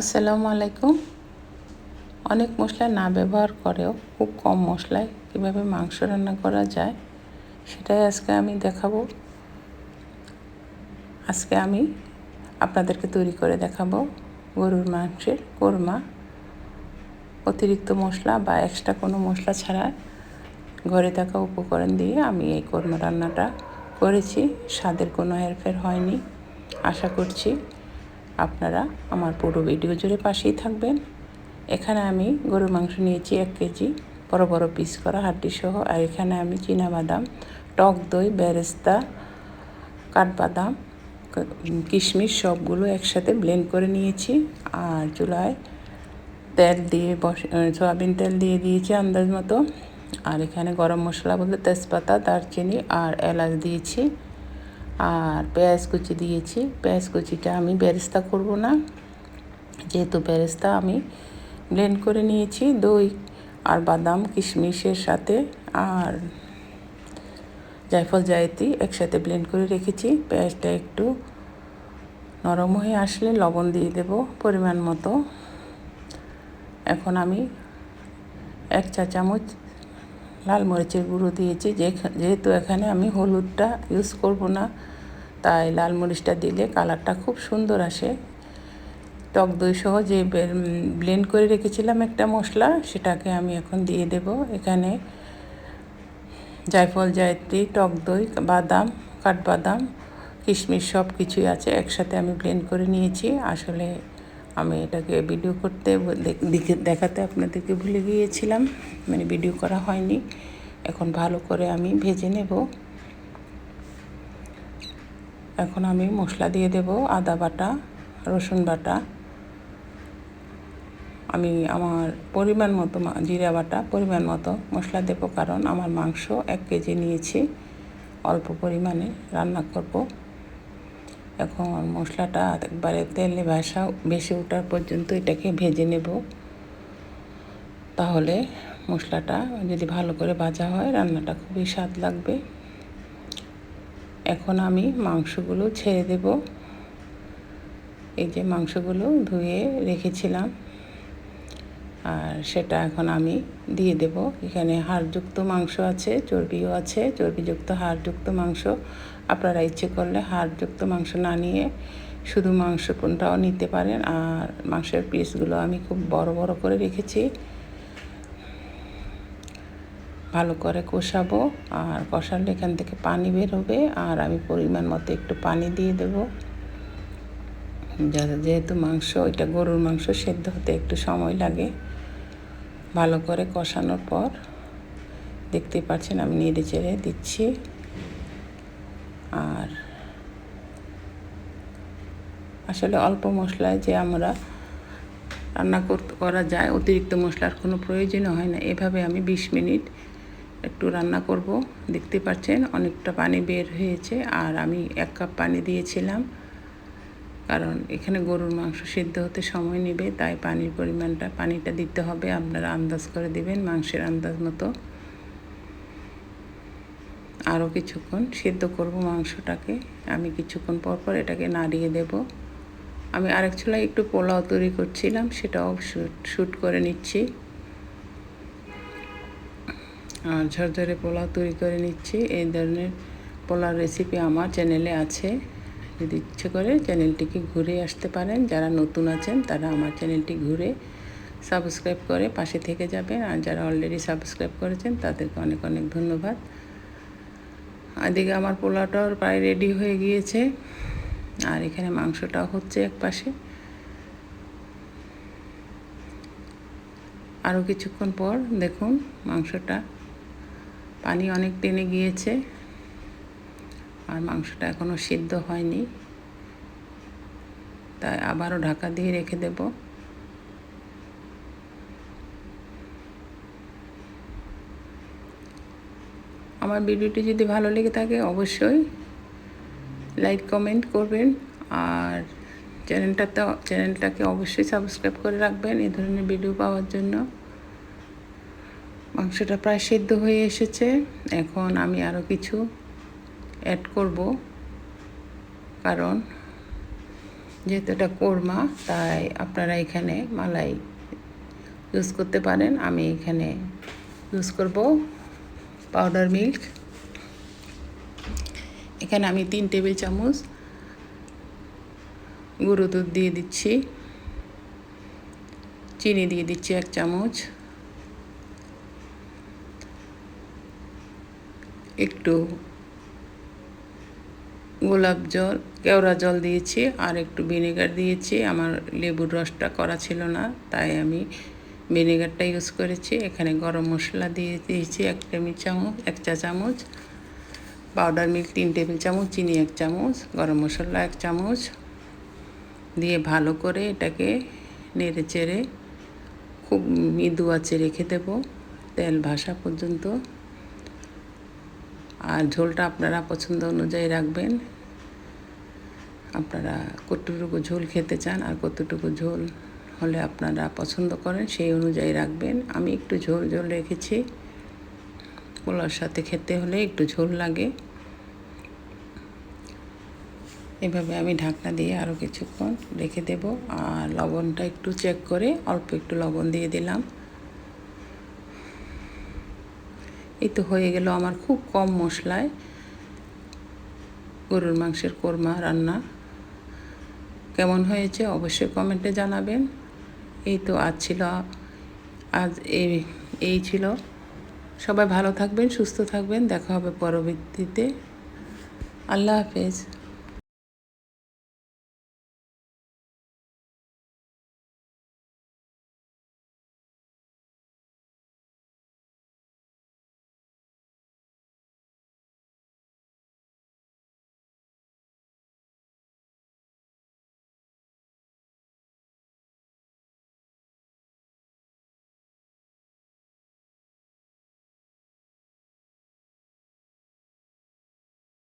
আসসালামু আলাইকুম। অনেক মশলা না ব্যবহার করেও খুব কম মশলায় কীভাবে মাংস রান্না করা যায় সেটাই আজকে আমি দেখাবো। আজকে আমি আপনাদেরকে তৈরি করে দেখাবো গরুর মাংসের কোরমা। অতিরিক্ত মশলা বা এক্সট্রা কোনো মশলা ছাড়া ঘরে থাকা উপকরণ দিয়ে আমি এই কোরমা রান্নাটা করেছি। স্বাদের কোনো হেরফের হয়নি। আশা করছি আপনারা আমার পুরো ভিডিও জুড়ে পাশেই থাকবেন। এখানে আমি গরুর মাংস নিয়েছি এক কেজি, বড় বড় পিস করা হাড্ডি সহ, আর এখানে আমি বাদাম, টক দই, বেরেস্তা, কাঠবাদাম, কিশমিশ সবগুলো একসাথে ব্লেন্ড করে নিয়েছি। আর চুলায় তেল দিয়ে বস সয়াবিন তেল দিয়ে দিয়েছি আন্দাজ মতো। আর এখানে গরম মশলা বলতে তেজপাতা, দারচিনি আর এলাচ দিয়েছি। আর পেঁয়াজ কুচি দিয়েছি। পেঁয়াজ কুচিটা আমি বেরেস্তা করব না। যেহেতু বেরেস্তা আমি ব্লেন্ড করে নিয়েছি, দই আর বাদাম, কিশমিশের সাথে আর জায়ফল, জায়তি একসাথে ব্লেন্ড করে রেখেছি। পেঁয়াজটা একটু নরম হয়ে আসলে লবণ দিয়ে দেব পরিমাণ মতো। এখন আমি এক চা চামচ লাল মরিচের গুঁড়ো দিয়েছি। যেহেতু এখানে আমি হলুদটা ইউজ করব না তাই লাল মরিচটা দিলে কালারটা খুব সুন্দর আসে। টক দই সহ যে ব্লেন্ড করে রেখেছিলাম একটা মশলা, সেটাকে আমি এখন দিয়ে দেব। এখানে জায়ফল, জায়ত্রী, টক দই, বাদাম, কাঠবাদাম, কিশমিশ সব কিছুই আছে, একসাথে আমি ব্লেন্ড করে নিয়েছি। আসলে আমি এটাকে ভিডিও করতে দেখাতে আপনাদেরকে ভুলে গিয়েছিলাম। মানে ভিডিও করা হয়নি। এখন ভালো করে আমি ভেজে নেব। এখন আমি মশলা দিয়ে দেব আদা বাটা, রসুন বাটা। আমি আমার পরিমাণ মতো জিরা বাটা পরিমাণ মতো মশলা দেব কারণ আমার মাংস এক কেজি নিয়েছি, অল্প পরিমাণে রান্না করব। এখন মশলাটা একবারে তেলে ভাসা বেশি ওঠার পর্যন্ত এটাকে ভেজে নেব। তাহলে মশলাটা যদি ভালো করে ভাজা হয়, রান্নাটা খুবই স্বাদ লাগবে। এখন আমি মাংসগুলো ছেড়ে দেব। এই যে মাংসগুলো ধুয়ে রেখেছিলাম। আর সেটা এখন আমি দিয়ে দেব। এখানে হাড়যুক্ত মাংস আছে, চর্বিও আছে, চর্বিযুক্ত হাড়যুক্ত মাংস। আপনারা ইচ্ছে করলে হাড়যুক্ত মাংস না নিয়ে শুধু মাংস কোনটাও নিতে পারেন। আর মাংসের পিসগুলো আমি খুব বড় বড় করে রেখেছি। ভালো করে কষাবো আর কষালে এখান থেকে পানি বের হবে আর আমি পরিমাণ মতো একটু পানি দিয়ে দেব। যেহেতু মাংস এটা গরুর মাংস সেদ্ধ হতে একটু সময় লাগে। ভালো করে কষানোর পর দেখতে পাচ্ছেন আমি নেড়ে চেড়ে দিচ্ছি। আর আসলে অল্প মশলায় যে আমরা রান্না করতে করা যায়, অতিরিক্ত মশলার কোনো প্রয়োজনও হয় না। এভাবে আমি বিশ মিনিট একটু রান্না করব। দেখতে পাচ্ছেন অনেকটা পানি বের হয়েছে আর আমি এক কাপ পানি দিয়েছিলাম। কারণ এখানে গরুর মাংস সিদ্ধ হতে সময় নেবে, তাই পানির পরিমাণটা, পানিটা দিতে হবে। আপনারা আন্দাজ করে দিবেন মাংসের আন্দাজ মতো। আরও কিছুক্ষণ সিদ্ধ করব মাংসটাকে। আমি কিছুক্ষণ পর পর এটাকে নাড়িয়ে দেব। আমি আরেক ছোলায় একটু পোলাও তৈরি করছিলাম, সেটাও শ্যুট করে নিচ্ছি। আর ঝরঝরে পোলাও তৈরি করে নিচ্ছি। এই ধরনের পোলাও রেসিপি আমার চ্যানেলে আছে। যদি ইচ্ছে করে চ্যানেলটিকে ঘুরে আসতে পারেন, যারা নতুন আছেন, তারা আমার চ্যানেলটি ঘুরে সাবস্ক্রাইব করে পাশে থেকে যাবেন। আর যারা অলরেডি সাবস্ক্রাইব করেছেন, তাদেরকে অনেক অনেক ধন্যবাদ। এদিকে আমার পোলাওটাও প্রায় রেডি হয়ে গিয়েছে। আর এখানে মাংসটাও হচ্ছে এক পাশে আরও কিছুক্ষণ পর দেখুন মাংসটা পানি অনেক টেনে গিয়েছে। আর মাংসটা এখনও সিদ্ধ হয়নি। তাই আবারও ঢাকা দিয়ে রেখে দেব। আমার ভিডিওটি যদি ভালো লেগে থাকে অবশ্যই লাইক, কমেন্ট করবেন। আর চ্যানেলটাতে চ্যানেলটাকে অবশ্যই সাবস্ক্রাইব করে রাখবেন এই ধরনের ভিডিও পাওয়ার জন্য। মাংসটা প্রায় সিদ্ধ হয়ে এসেছে। এখন আমি আরও কিছু অ্যাড করব। কারণ যেহেতু এটা কোরমা, তাই আপনারা এখানে মালাই ইউজ করতে পারেন। আমি এখানে ইউজ করব পাউডার মিল্ক এখানে আমি তিন টেবিল চামচ গুঁড়ো দুধ দিয়ে দিচ্ছি। চিনি দিয়ে দিচ্ছি এক চামচ। একটু গোলাপ জল, কেওড়া জল দিয়েছি আর একটু ভিনেগার দিয়েছি। আমার লেবুর রসটা করা ছিল না, তাই আমি ভিনেগারটা ইউজ করেছি। এখানে গরম মশলা দিয়ে দিয়েছি এক টেবিল চামচ, এক চা চামচ পাউডার মিল্ক তিন টেবিল চামচ, চিনি এক চামচ, গরম মশলা এক চামচ দিয়ে ভালো করে এটাকে নেড়ে চেড়ে খুব মৃদু আছে রেখে দেব। তেল ভাসা পর্যন্ত আর ঝোলটা আপনারা পছন্দ অনুযায়ী রাখবেন। আপনারা কতটুকু ঝোল খেতে চান আর কতটুকু ঝোল হলে আপনারা পছন্দ করেন সেই অনুযায়ী রাখবেন। আমি একটু ঝোল ঝোল রেখেছি। পোলার সাথে খেতে হলে একটু ঝোল লাগে। এভাবে আমি ঢাকনা দিয়ে আরও কিছুক্ষণ রেখে দেব। আর লবণটা একটু চেক করে অল্প একটু লবণ দিয়ে দিলাম। এই তো হয়ে গেল আমার খুব কম মশলায় গরুর মাংসের কোরমা রান্না। কেমন হয়েছে অবশ্যই কমেন্টে জানাবেন। এই তো আজ ছিল, আজ এই এই ছিল। সবাই ভালো থাকবেন, সুস্থ থাকবেন। দেখা হবে পরবর্তীতে। আল্লাহ হাফেজ।